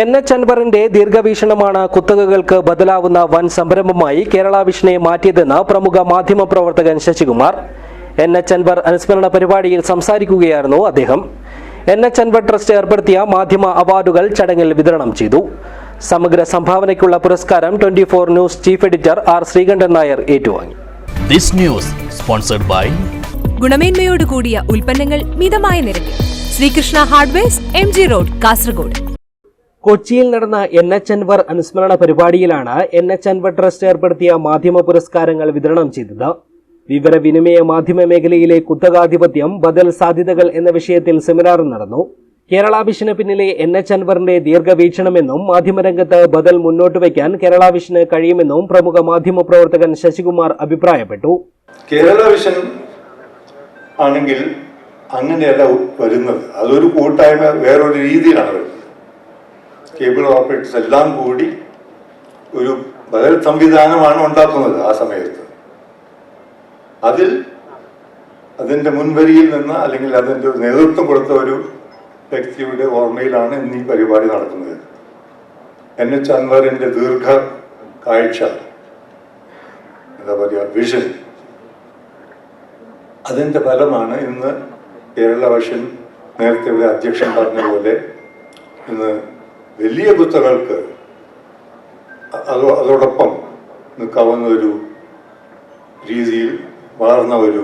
N H അൻവറിന്റെ ദീർഘവീക്ഷണമാണ് കുത്തകകൾക്ക് ബദലാവുന്ന വൻ സംരംഭമായി കേരള വിഷനെ മാറ്റിയതെന്ന് പ്രമുഖ മാധ്യമ പ്രവർത്തകൻ ശശികുമാർ. എൻ എച്ച് അൻവർ അനുസ്മരണ പരിപാടിയിൽ സംസാരിക്കുകയായിരുന്നു അദ്ദേഹം. എൻ എച്ച് അൻവർ ട്രസ്റ്റ് ഏർപ്പെടുത്തിയ മാധ്യമ അവാർഡുകൾ ചടങ്ങിൽ വിതരണം ചെയ്തു. സമഗ്ര സംഭാവനയ്ക്കുള്ള പുരസ്കാരം twenty four news chief editor R Sreekandan Nair ഏറ്റുവാങ്ങി. ദിസ് ന്യൂസ് സ്പോൺസർഡ് ബൈ ഗുണമേന്മയോട് കൂടിയ ഉൽപ്പന്നങ്ങൾ മിതമായ നിരക്കിൽ. Sreekrishna hardware M G road Kasaragod. കൊച്ചിയിൽ നടന്ന എൻ എച്ച് അൻവർ അനുസ്മരണ പരിപാടിയിലാണ് എൻ എച്ച് അൻവർ ട്രസ്റ്റ് ഏർപ്പെടുത്തിയ മാധ്യമ പുരസ്കാരങ്ങൾ വിതരണം ചെയ്തത്. വിവരവിനിമയ മാധ്യമ മേഖലയിലെ കുത്തകാധിപത്യം ബദൽ സാധ്യതകൾ എന്ന വിഷയത്തിൽ സെമിനാർ നടന്നു. കേരള വിഷന് പിന്നിലെ എൻ എച്ച് അൻവറിന്റെ ദീർഘവീക്ഷണമെന്നും മാധ്യമരംഗത്ത് ബദൽ മുന്നോട്ട് വയ്ക്കാൻ കേരള വിഷന് കഴിയുമെന്നും പ്രമുഖ മാധ്യമ പ്രവർത്തകൻ ശശികുമാർ അഭിപ്രായപ്പെട്ടു. കേരള വിഷൻ ആണെങ്കിൽ അങ്ങനെയല്ല വരുന്നത്. അതൊരു കൂട്ടായ്മ വേറൊരു രീതിയിലാണ് വരുന്നത്. കേബിൾ ഓപ്പറേറ്റേഴ്സ് എല്ലാം കൂടി ഒരു ബദൽ സംവിധാനമാണ് ഉണ്ടാക്കുന്നത് ആ സമയത്ത്. അതിൽ അതിന്റെ മുൻവരിയിൽ നിന്ന് അല്ലെങ്കിൽ അതിന്റെ നേതൃത്വം കൊടുത്ത ഒരു വ്യക്തിയുടെ ഓർമ്മയിലാണ് ഇന്ന് ഈ പരിപാടി നടക്കുന്നത്. എൻ എച്ച് അൻവറിന്റെ ദീർഘ കാഴ്ച. എന്താ പറയുക വിഷൻ അതിന്റെ ഫലമാണ് ഇന്ന് കേരള വഷൻ നേരത്തെ ഇവിടെ അധ്യക്ഷൻ പറഞ്ഞ പോലെ ഇന്ന് വലിയ കുത്തകൾക്ക് അതോ അതോടൊപ്പം നിൽക്കാവുന്ന ഒരു രീതിയിൽ വളർന്ന ഒരു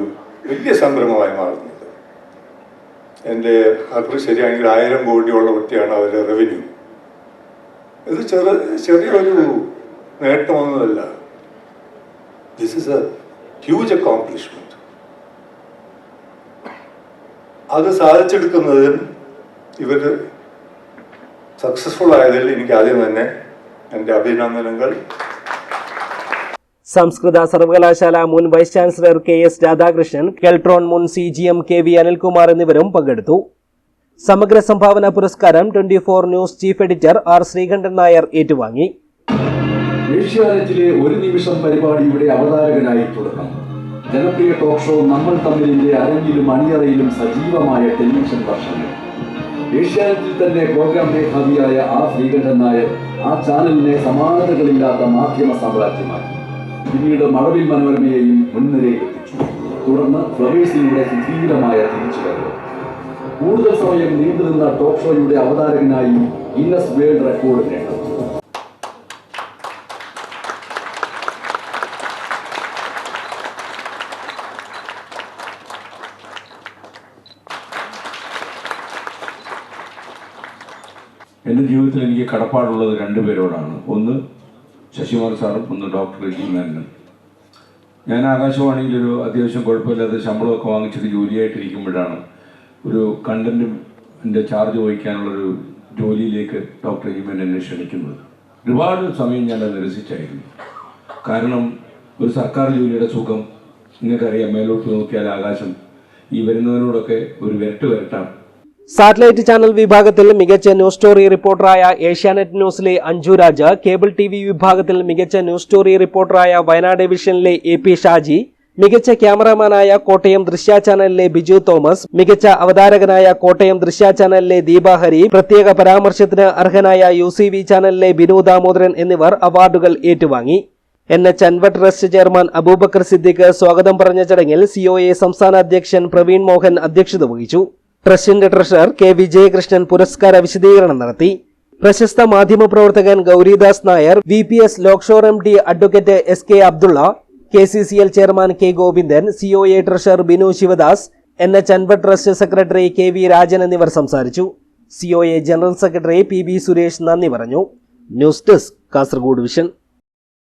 വലിയ സംരംഭമായി മാറുന്നത്. എന്റെ അറിവ് ശരിയാണെങ്കിൽ ആയിരം കോടിയുള്ള കുട്ടിയാണ് അവരുടെ റവന്യൂ ഇത് ചെറു ചെറിയൊരു നേട്ടമൊന്നുമല്ല. This is a huge accomplishment അത് സാധിച്ചെടുക്കുന്നതിൽ ഇവർ സക്സസ്ഫുൾ ആയതിൽ എനിക്ക് ആദ്യം തന്നെ എന്റെ അഭിനന്ദനങ്ങൾ. സംസ്കൃത സർവകലാശാല മുൻ vice chancellor K S Radhakrishnan Keltron മുൻ C G M K V Anilkumar എന്നിവരും പങ്കെടുത്തു. സമഗ്ര സംഭാവന പുരസ്കാരം twenty four news chief editor R Sreekandan Nair ഏറ്റുവാങ്ങി. ഏഷ്യാനെറ്റിലെ ഒരു നിമിഷം പരിപാടിയുടെ അവതാരകനായി തുടക്കം. ജനപ്രിയ ടോക്ക് ഷോ നമ്മൾ തമ്മിലിന്റെ അരങ്ങിലും അണിയറയിലും സജീവമായ ടെലിവിഷൻ വർഷങ്ങൾ. ഏഷ്യാനെറ്റിൽ തന്നെ പ്രോഗ്രാം മേധാവിയായ ആ ശ്രീകണ്ഠൻ നായർ ആ ചാനലിനെ സമാനതകളില്ലാത്ത മാധ്യമ സാമ്രാജ്യമാക്കി പിന്നീട് മഴവിൽ മനോരമയെയും മുൻനിരയിൽ എത്തിച്ചു തുടർന്ന് ഫ്ലവേഴ്സിലൂടെ സുധീരമായ തിരിച്ചുവരവ് കൂടുതൽ സമയം നീണ്ടുനിന്ന ടോക്ക് ഷോയുടെ അവതാരകനായി ഗിന്നസ് വേൾഡ് റെക്കോർഡ് നേട്ടം. എന്റെ ജീവിതത്തിൽ എനിക്ക് കടപ്പാടുള്ളത് രണ്ടുപേരോടാണ് ഒന്ന് ശശികുമാർ സാറും ഒന്ന് ഡോക്ടർ ജി മേനൻ ഞാൻ ആകാശവാണിയിൽ ഒരു അത്യാവശ്യം കുഴപ്പമില്ലാത്ത ശമ്പളമൊക്കെ വാങ്ങിച്ചിട്ട് ജോലിയായിട്ടിരിക്കുമ്പോഴാണ് ഒരു കണ്ടന്റിന്റെ ചാർജ് വഹിക്കാനുള്ളൊരു ജോലിയിലേക്ക് ഡോക്ടർ ജി എന്നെ ക്ഷണിക്കുന്നത്. ഒരുപാട് സമയം ഞാൻ അത് നിരസിച്ചായിരുന്നു. കാരണം ഒരു സർക്കാർ ജോലിയുടെ സുഖം നിങ്ങൾക്കറിയാം മേലോട്ട് നോക്കിയാൽ ആകാശം. ഈ വരുന്നതിനോടൊക്കെ ഒരു വിരട്ട് വരട്ടാം. സാറ്റലൈറ്റ് ചാനൽ വിഭാഗത്തിൽ മികച്ച ന്യൂസ് സ്റ്റോറി റിപ്പോർട്ടറായ Asianet ന്യൂസിലെ Anju Raja cable T V വിഭാഗത്തിൽ മികച്ച ന്യൂസ് സ്റ്റോറി റിപ്പോർട്ടറായ വയനാട് ഡിവിഷനിലെ എ പി ഷാജി മികച്ച ക്യാമറാമാനായ കോട്ടയം ദൃശ്യ ചാനലിലെ ബിജു തോമസ് മികച്ച അവതാരകനായ കോട്ടയം ദൃശ്യ ചാനലിലെ ദീപാഹരി പ്രത്യേക പരാമർശത്തിന് അർഹനായ യു സി വി ചാനലിലെ ബിനു ദാമോദരൻ എന്നിവർ അവാർഡുകൾ ഏറ്റുവാങ്ങി. N H Anwar trust chairman Aboobacker Siddique സ്വാഗതം പറഞ്ഞ ചടങ്ങിൽ സിഒഎ സംസ്ഥാന അധ്യക്ഷൻ പ്രവീൺ മോഹൻ അധ്യക്ഷത വഹിച്ചു. ട്രസ്റ്റിന്റെ ട്രഷറർ കെ വിജയകൃഷ്ണൻ പുരസ്കാര വിശദീകരണം നടത്തി. പ്രശസ്ത മാധ്യമപ്രവർത്തകൻ Gouridas Nair V P S Lakeshore M D advocate S K Abdulla K C C L chairman K Govindan COA treasurer Binu Sivadas N H Anwar trust secretary K V Rajan എന്നിവർ സംസാരിച്ചു. COA general secretary P B Suresh നന്ദി പറഞ്ഞു. News desk Kasaragod vision.